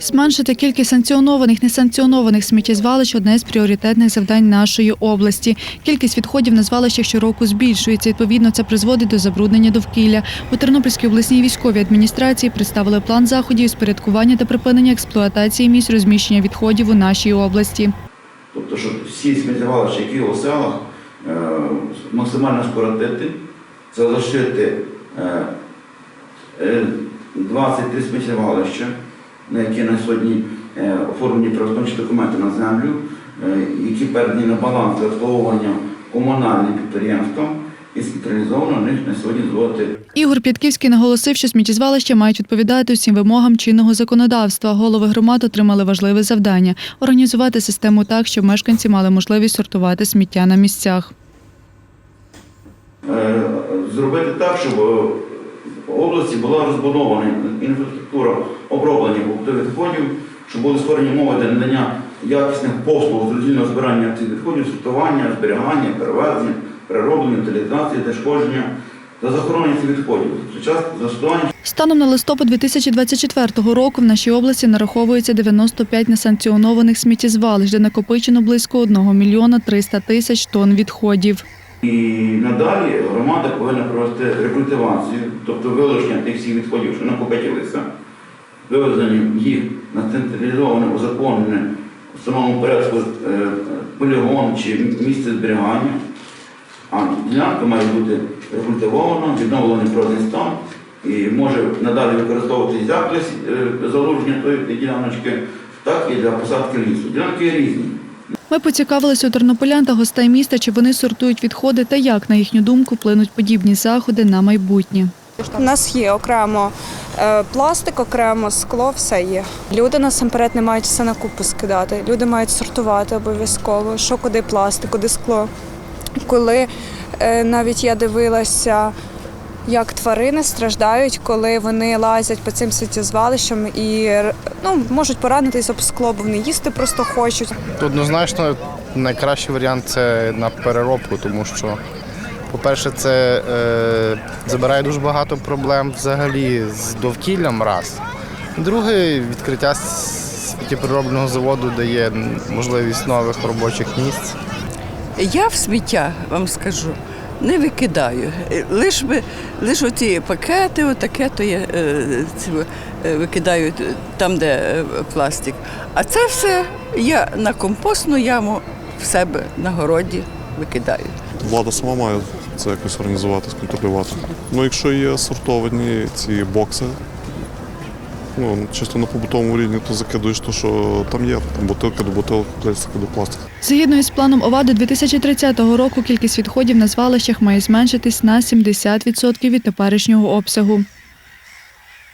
Зменшити кількість санкціонованих несанкціонованих сміттєзвалищ одне з пріоритетних завдань нашої області. Кількість відходів на звалищах щороку збільшується. Відповідно, це призводить до забруднення довкілля. У Тернопільській обласній військовій адміністрації представили план заходів з порядкування та припинення експлуатації місць розміщення відходів у нашій області. Тобто, щоб всі сміттєвалища, які у селах, е, максимально скоротити, залишити е, е, 23 сміттєвалища, на які на сьогодні е, оформлені правознавчі документи на землю, е, які передані на баланс для обслуговування комунальним підприємствам і централізовано них на сьогодні зводити Ігор П'ятківський наголосив, що сміттєзвалища мають відповідати всім вимогам чинного законодавства. Голови громад отримали важливе завдання організувати систему так, щоб мешканці мали можливість сортувати сміття на місцях. Е, зробити так, щоб в області була розбудована інфраструктура оброблення відходів, щоб були створені умови для надання якісних послуг з роздільного збирання цих відходів, сортування, зберігання, перевезення, перероблення, утилізації, знешкодження та захоронення цих відходів. Станом на листопад 2024 року в нашій області нараховується 95 несанкціонованих сміттєзвалищ, де накопичено близько 1 мільйона 300 тисяч тонн відходів. І надалі громада повинна провести рекультивацію, тобто вилучення тих всіх відходів, що накопичилися, вивезення їх на централізоване, узаконене в самому порядку е, полігон чи місце зберігання. А ділянка має бути рекультивована, відновлений природний стан і може надалі використовуватися як для е, залуження тої діляночки, так і для посадки лісу. Ділянки є різні. Ми поцікавилися у тернополян та гостей міста, чи вони сортують відходи та як, на їхню думку, вплинуть подібні заходи на майбутнє. У нас є окремо е, пластик, окремо скло, все є. Люди насамперед не мають все на купу скидати. Люди мають сортувати обов'язково, що куди пластик, куди скло. Коли е, навіть я дивилася, як тварини страждають, коли вони лазять по цим сміттєзвалищам і ну, можуть поранитись об скло, бо вони їсти просто хочуть. Однозначно, найкращий варіант це на переробку, тому що, по-перше, це е, забирає дуже багато проблем взагалі з довкіллям раз. Друге, відкриття сміттєпереробного заводу дає можливість нових робочих місць. Я в сміття вам скажу. Не викидаю. Е, Лиш би лиш оці пакети, отаке, то я е, е, викидаю там, де пластик. А це все я на компостну яму в себе на городі викидаю. Влада сама має це якось організувати, сконтролювати. Ну, якщо є сортовані ці бокси, ну, чисто на побутовому рівні, то закидуєш те, що там є. Там бутилка до бутилки, пластика до пластика. Згідно із планом ОВА до 2030 року кількість відходів на звалищах має зменшитись на 70% від теперішнього обсягу.